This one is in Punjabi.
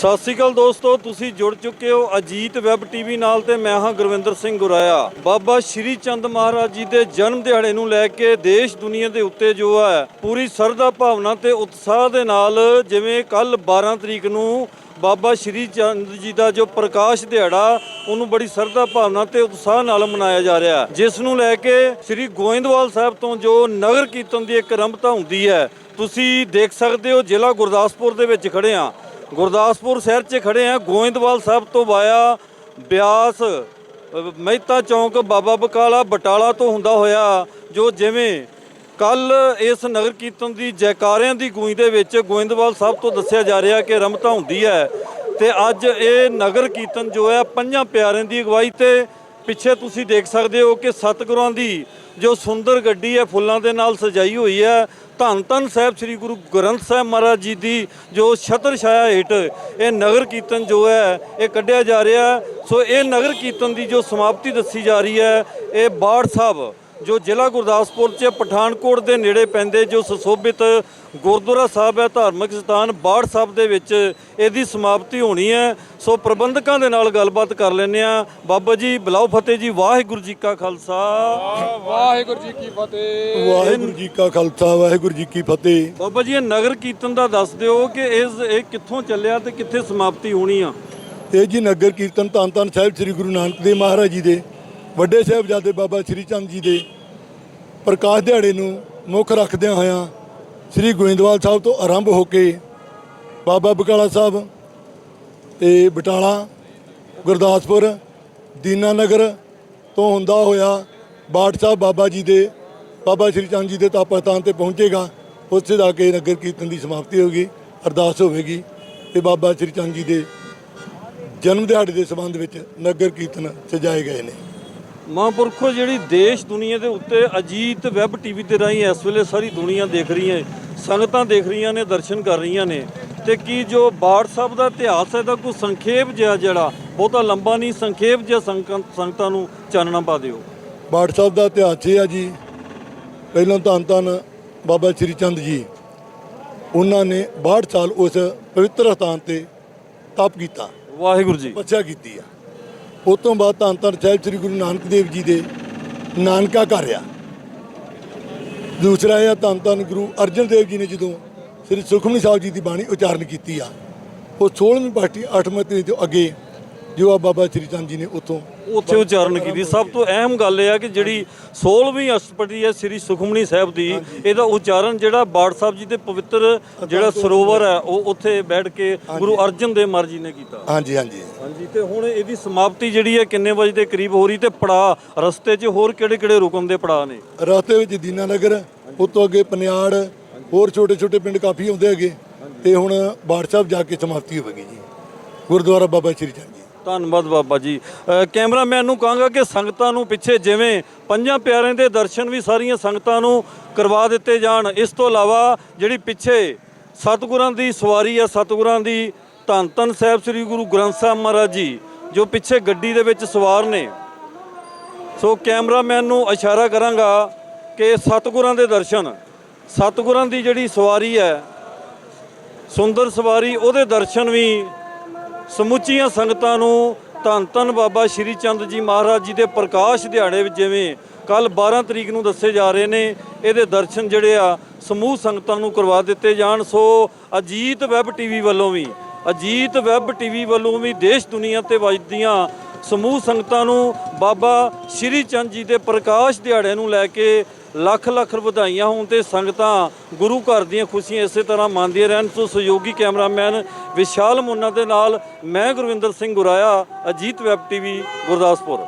ਸਤਿ ਸ਼੍ਰੀ ਅਕਾਲ ਦੋਸਤੋ, ਤੁਸੀਂ ਜੁੜ ਚੁੱਕੇ ਹੋ ਅਜੀਤ ਵੈਬ ਟੀਵੀ ਨਾਲ ਤੇ ਮੈਂ ਹਾਂ ਗੁਰਵਿੰਦਰ ਸਿੰਘ ਗੁਰਾਇਆ। ਬਾਬਾ ਸ਼੍ਰੀ ਚੰਦ ਮਹਾਰਾਜ ਜੀ ਦੇ ਜਨਮ ਦਿਹਾੜੇ ਨੂੰ ਲੈ ਕੇ ਦੇਸ਼ ਦੁਨੀਆ ਦੇ ਉੱਤੇ ਜੋ ਹੈ, ਪੂਰੀ ਸਰਦਾ ਭਾਵਨਾ ਤੇ ਉਤਸ਼ਾਹ ਦੇ ਨਾਲ ਜਿਵੇਂ ਕੱਲ 12 ਤਰੀਕ ਨੂੰ ਬਾਬਾ ਸ਼੍ਰੀ ਚੰਦ ਜੀ ਦਾ ਜੋ ਪ੍ਰਕਾਸ਼ ਦਿਹਾੜਾ, ਉਹਨੂੰ ਬੜੀ ਸਰਦਾ ਭਾਵਨਾ ਤੇ ਉਤਸ਼ਾਹ ਨਾਲ ਮਨਾਇਆ ਜਾ ਰਿਹਾ ਜਿਸ ਨੂੰ ਲੈ ਕੇ ਸ਼੍ਰੀ ਗੋਇੰਦਵਾਲ ਸਾਹਿਬ ਤੋਂ ਜੋ ਨਗਰ ਕੀਰਤਨ ਦੀ ਇੱਕ ਰੰਭਤਾ ਹੁੰਦੀ ਹੈ, ਤੁਸੀਂ ਦੇਖ ਸਕਦੇ ਹੋ ਜ਼ਿਲ੍ਹਾ ਗੁਰਦਾਸਪੁਰ ਦੇ ਵਿੱਚ ਖੜੇ ਆ ਗੁਰਦਾਸਪੁਰ ਸ਼ਹਿਰ 'ਚ ਖੜੇ ਆ। ਗੋਇੰਦਵਾਲ ਸਾਹਿਬ ਤੋਂ ਵਾਇਆ ਬਿਆਸ ਮਹਿਤਾ ਚੌਂਕ, ਬਾਬਾ ਬਕਾਲਾ, ਬਟਾਲਾ ਤੋਂ ਹੁੰਦਾ ਹੋਇਆ, ਜੋ ਜਿਵੇਂ ਕੱਲ ਇਸ ਨਗਰ ਕੀਰਤਨ ਦੀ ਜੈਕਾਰਿਆਂ ਦੀ ਗੂੰਜ ਦੇ ਵਿੱਚ ਗੋਇੰਦਵਾਲ ਸਾਹਿਬ ਤੋਂ ਦੱਸਿਆ ਜਾ ਰਿਹਾ ਕਿ ਰਮਤਾ ਹੁੰਦੀ ਹੈ ਤੇ ਅੱਜ ਇਹ ਨਗਰ ਕੀਰਤਨ ਜੋ ਹੈ, ਪੰਜਾਂ ਪਿਆਰਿਆਂ ਦੀ ਅਗਵਾਈ ਤੇ ਪਿੱਛੇ ਤੁਸੀਂ ਦੇਖ ਸਕਦੇ ਹੋ ਕਿ ਸਤਿਗੁਰਾਂ ਦੀ ਜੋ ਸੁੰਦਰ ਗੱਡੀ ਹੈ, ਫੁੱਲਾਂ ਦੇ ਨਾਲ ਸਜਾਈ ਹੋਈ ਹੈ। ਧੰਨ ਧੰਨ ਸਾਹਿਬ ਸ੍ਰੀ ਗੁਰੂ ਗ੍ਰੰਥ ਸਾਹਿਬ ਮਹਾਰਾਜ ਜੀ ਦੀ ਜੋ ਛਤਰ ਛਾਇਆ ਹੇਠ ਇਹ ਨਗਰ ਕੀਰਤਨ ਜੋ ਹੈ, ਇਹ ਕੱਢਿਆ ਜਾ ਰਿਹਾ। ਸੋ ਇਹ ਨਗਰ ਕੀਰਤਨ ਦੀ ਜੋ ਸਮਾਪਤੀ ਦੱਸੀ ਜਾ ਰਹੀ ਹੈ, ਇਹ ਬਾੜ ਸਾਹਿਬ ਜੋ ਜ਼ਿਲ੍ਹਾ ਗੁਰਦਾਸਪੁਰ 'ਚ ਪਠਾਨਕੋਟ ਦੇ ਨੇੜੇ ਪੈਂਦੇ ਜੋ ਸੁਸ਼ੋਭਿਤ ਗੁਰਦੁਆਰਾ ਸਾਹਿਬ ਹੈ ਧਾਰਮਿਕ ਸਥਾਨ ਬਾੜ ਸਾਹਿਬ ਦੇ ਵਿੱਚ ਇਹਦੀ ਸਮਾਪਤੀ ਹੋਣੀ ਹੈ। ਸੋ ਪ੍ਰਬੰਧਕਾਂ ਦੇ ਨਾਲ ਗੱਲਬਾਤ ਕਰ ਲੈਂਦੇ ਆ ਬਾਬਾ ਜੀ ਬਲਾਓ ਫਤਿਹ ਜੀ। ਵਾਹਿਗੁਰੂ ਜੀ ਕਾ ਖਾਲਸਾ। ਵਾਹਿਗੁਰੂ ਜੀ ਕੀ ਫਤਿਹ। ਵਾਹਿਗੁਰੂ ਜੀ ਕਾ ਖਾਲਸਾ ਵਾਹਿਗੁਰੂ ਜੀ ਕੀ ਫਤਿਹ। ਬਾਬਾ ਜੀ ਇਹ ਨਗਰ ਕੀਰਤਨ ਦਾ ਦੱਸ ਦਿਓ ਕਿ ਇਸ ਇਹ ਕਿੱਥੋਂ ਚੱਲਿਆ ਤੇ ਕਿੱਥੇ ਸਮਾਪਤੀ ਹੋਣੀ ਆ? ਇਹ ਜੀ ਨਗਰ ਕੀਰਤਨ ਧੰਨ ਧੰਨ ਸਾਹਿਬ ਸ੍ਰੀ ਗੁਰੂ ਨਾਨਕ ਦੇਵ ਮਹਾਰਾਜ ਜੀ ਦੇ। ਵੱਡੇ ਸਾਹਿਬਜ਼ਾਦੇ ਬਾਬਾ ਸ੍ਰੀ ਚੰਦ ਜੀ ਦੇ ਪ੍ਰਕਾਸ਼ ਦਿਹਾੜੇ ਨੂੰ ਮੁੱਖ ਰੱਖਦਿਆਂ ਹੋਇਆਂ ਸ੍ਰੀ ਗੋਇੰਦਵਾਲ ਸਾਹਿਬ ਤੋਂ ਆਰੰਭ ਹੋ ਕੇ ਬਾਬਾ ਬਕਾਲਾ ਸਾਹਿਬ ਤੇ ਬਟਾਲਾ, ਗੁਰਦਾਸਪੁਰ ਦੀਨਾ ਨਗਰ ਤੋਂ ਹੁੰਦਾ ਹੋਇਆ ਬਾਟ ਸਾਹਿਬ ਬਾਬਾ ਜੀ ਦੇ ਬਾਬਾ ਸ੍ਰੀ ਚੰਦ ਜੀ ਦੇ ਤਾਪਸਥਾਨ ਤੇ ਪਹੁੰਚੇਗਾ, ਉੱਥੇ ਜਾ ਕੇ ਨਗਰ ਕੀਰਤਨ ਦੀ ਸਮਾਪਤੀ ਹੋਗੀ ਅਰਦਾਸ ਹੋਵੇਗੀ ਤੇ ਬਾਬਾ ਸ੍ਰੀ ਚੰਦ ਜੀ ਦੇ ਜਨਮ ਦਿਹਾੜੇ ਦੇ ਸੰਬੰਧ ਵਿੱਚ ਨਗਰ ਕੀਰਤਨ ਸਜਾਏ ਗਏ ਨੇ। ਮਹਾਂਪੁਰਖੋ ਜਿਹੜੀ ਦੇਸ਼ ਦੁਨੀਆ ਦੇ ਉੱਤੇ ਅਜੀਤ ਵੈਬ ਟੀਵੀ ਤੇ ਰਾਹੀਂ ਇਸ ਵੇਲੇ ਸਾਰੀ ਦੁਨੀਆ ਦੇਖ ਰਹੀ ਹੈ ਸੰਗਤਾਂ ਦੇਖ ਰਹੀਆਂ ਨੇ ਦਰਸ਼ਨ ਕਰ ਰਹੀਆਂ ਨੇ। ਤੇ ਕੀ ਜੋ ਬਾੜ ਸਾਹਿਬ ਦਾ ਇਤਿਹਾਸ ਹੈ ਦਾ ਕੋਈ ਸੰਖੇਪ ਜਿਹਾ ਜਿਹੜਾ ਬਹੁਤਾ ਲੰਬਾ ਨਹੀਂ ਸੰਖੇਪ ਜਿਹਾ ਸੰਗਤਾਂ ਨੂੰ ਚਾਨਣਾ ਪਾ ਦਿਓ। ਬਾਟ ਸਾਹਿਬ ਦਾ ਇਤਿਹਾਸ ਇਹ ਆ ਜੀ ਪਹਿਲਾਂ ਧੰਨ ਧੰਨ ਬਾਬਾ ਸ੍ਰੀ ਚੰਦ ਜੀ ਉਹਨਾਂ ਨੇ 62 ਸਾਲ ਉਸ ਪਵਿੱਤਰ ਸਥਾਨ ਤੇ ਤਪ ਕੀਤਾ। ਵਾਹਿਗੁਰੂ ਜੀ। ਤਪੱਸਿਆ ਕੀਤੀ ਆ। ਉਸ ਤੋਂ ਬਾਅਦ ਧੰਨ ਧੰਨ ਸਾਹਿਬ ਸ੍ਰੀ ਗੁਰੂ ਨਾਨਕ ਦੇਵ ਜੀ ਦੇ ਨਾਨਕਾ ਘਰ ਆ। ਦੂਸਰਾ ਇਹ ਆ ਧੰਨ ਧੰਨ ਗੁਰੂ ਅਰਜਨ ਦੇਵ ਜੀ ਨੇ ਜਦੋਂ ਸ੍ਰੀ ਸੁਖਮਨੀ ਸਾਹਿਬ ਜੀ ਦੀ ਬਾਣੀ ਉਚਾਰਨ ਕੀਤੀ ਆ, ਉਹ 16ਵੀਂ ਪਾਠੀ 8ਵੀਂ ਤਰੀ ਤੋਂ ਅੱਗੇ ਜੋ ਆ ਬਾਬਾ ਸ੍ਰੀ ਚੰਦ ਜੀ ਨੇ ਉਤੋਂ ਉੱਥੇ ਉਚਾਰਨ ਕੀਤੀ। ਸਭ ਤੋਂ ਅਹਿਮ ਗੱਲ ਇਹ ਆ ਕਿ ਜਿਹੜੀ 16ਵੀਂ ਅਸ਼ਟਪਦੀ ਹੈ ਸ੍ਰੀ ਸੁਖਮਨੀ ਸਾਹਿਬ ਦੀ ਇਹਦਾ ਉਚਾਰਨ ਜਿਹੜਾ ਬਾੜ ਸਾਹਿਬ ਜੀ ਦੇ ਪਵਿੱਤਰ ਜਿਹੜਾ ਸਰੋਵਰ ਹੈ ਉਹ ਉੱਥੇ ਬੈਠ ਕੇ ਗੁਰੂ ਅਰਜਨ ਦੇਵ ਮਹਾਰਾਜ ਜੀ ਨੇ ਕੀਤਾ। ਹਾਂਜੀ ਹਾਂਜੀ। ਹਾਂਜੀ ਤੇ ਹੁਣ ਇਹਦੀ ਸਮਾਪਤੀ ਜਿਹੜੀ ਹੈ ਕਿੰਨੇ ਵਜੇ ਦੇ ਕਰੀਬ ਹੋ ਰਹੀ ਤੇ ਪੜਾ ਰਸਤੇ 'ਚ ਹੋਰ ਕਿਹੜੇ ਕਿਹੜੇ ਰੁਕਣ ਦੇ ਪੜਾ ਨੇ? ਰਸਤੇ ਵਿੱਚ ਦੀਨਾਨਗਰ ਉਤੋਂ ਅੱਗੇ ਪਨਿਆੜ ਹੋਰ ਛੋਟੇ ਛੋਟੇ ਪਿੰਡ ਕਾਫੀ ਆਉਂਦੇ ਹੈਗੇ। ਤੇ ਹੁਣ ਬਾੜ ਸਾਹਿਬ ਜਾ ਕੇ ਸਮਾਪਤੀ ਹੋਵੇਗੀ ਜੀ। ਗੁਰਦੁਆਰਾ ਬਾਬਾ ਸ੍ਰੀ ਚੰਦ ਧੰਨਵਾਦ ਬਾਬਾ ਜੀ। ਅ, ਕੈਮਰਾਮੈਨ ਨੂੰ ਕਹਾਂਗਾ ਕਿ ਸੰਗਤਾਂ ਨੂੰ ਪਿੱਛੇ ਜਿਵੇਂ ਪੰਜਾਂ ਪਿਆਰਿਆਂ ਦੇ ਦਰਸ਼ਨ ਵੀ ਸਾਰੀਆਂ ਸੰਗਤਾਂ ਨੂੰ ਕਰਵਾ ਦਿੱਤੇ ਜਾਣ ਇਸ ਤੋਂ ਇਲਾਵਾ ਜਿਹੜੀ ਪਿੱਛੇ ਸਤਿਗੁਰਾਂ ਦੀ ਸਵਾਰੀ ਆ ਸਤਿਗੁਰਾਂ ਦੀ ਧੰਨ ਧੰਨ ਸਾਹਿਬ ਸ੍ਰੀ ਗੁਰੂ ਗ੍ਰੰਥ ਸਾਹਿਬ ਮਹਾਰਾਜ ਜੀ ਜੋ ਪਿੱਛੇ ਗੱਡੀ ਦੇ ਵਿੱਚ ਸਵਾਰ ਨੇ। ਸੋ ਕੈਮਰਾਮੈਨ ਨੂੰ ਇਸ਼ਾਰਾ ਕਰਾਂਗਾ ਕਿ ਸਤਿਗੁਰਾਂ ਦੇ ਦਰਸ਼ਨ ਸਤਿਗੁਰਾਂ ਦੀ ਜਿਹੜੀ ਸਵਾਰੀ ਹੈ ਸੁੰਦਰ ਸਵਾਰੀ ਉਹਦੇ ਦਰਸ਼ਨ ਵੀ ਸਮੁੱਚੀਆਂ ਸੰਗਤਾਂ ਨੂੰ ਧੰਨ ਧੰਨ ਬਾਬਾ ਸ਼੍ਰੀ ਚੰਦ ਜੀ ਮਹਾਰਾਜ ਜੀ ਦੇ ਪ੍ਰਕਾਸ਼ ਦਿਹਾੜੇ ਵਿੱਚ ਜਿਵੇਂ ਕੱਲ 12 ਤਰੀਕ ਨੂੰ ਦੱਸੇ ਜਾ ਰਹੇ ਨੇ, ਇਹਦੇ ਦਰਸ਼ਨ ਜਿਹੜੇ ਆ ਸਮੂਹ ਸੰਗਤਾਂ ਨੂੰ ਕਰਵਾ ਦਿੱਤੇ ਜਾਣ। ਸੋ ਅਜੀਤ ਵੈਬ ਟੀਵੀ ਵੱਲੋਂ ਵੀ, ਅਜੀਤ ਵੈਬ ਟੀਵੀ ਵੱਲੋਂ ਵੀ ਦੇਸ਼ ਦੁਨੀਆ ਤੇ ਵੱਜਦੀਆਂ ਸਮੂਹ ਸੰਗਤਾਂ ਨੂੰ ਬਾਬਾ ਸ਼੍ਰੀ ਚੰਦ ਜੀ ਦੇ ਪ੍ਰਕਾਸ਼ ਦਿਹਾੜੇ ਨੂੰ ਲੈ ਕੇ ਲੱਖ ਲੱਖ ਵਧਾਈਆਂ ਹੋਣ ਤੇ ਸੰਗਤਾਂ ਗੁਰੂ ਘਰ ਦੀਆਂ ਖੁਸ਼ੀਆਂ ਇਸੇ ਤਰ੍ਹਾਂ ਮੰਨਦੀਆਂ ਰਹਿਣ। ਸੋ ਸਹਿਯੋਗੀ ਕੈਮਰਾਮੈਨ ਵਿਸ਼ਾਲ ਮੁੰਨਾ ਦੇ ਨਾਲ ਮੈਂ ਗੁਰਵਿੰਦਰ ਸਿੰਘ ਗੁਰਾਇਆ, ਅਜੀਤ ਵੈਬ ਟੀਵੀ, ਗੁਰਦਾਸਪੁਰ।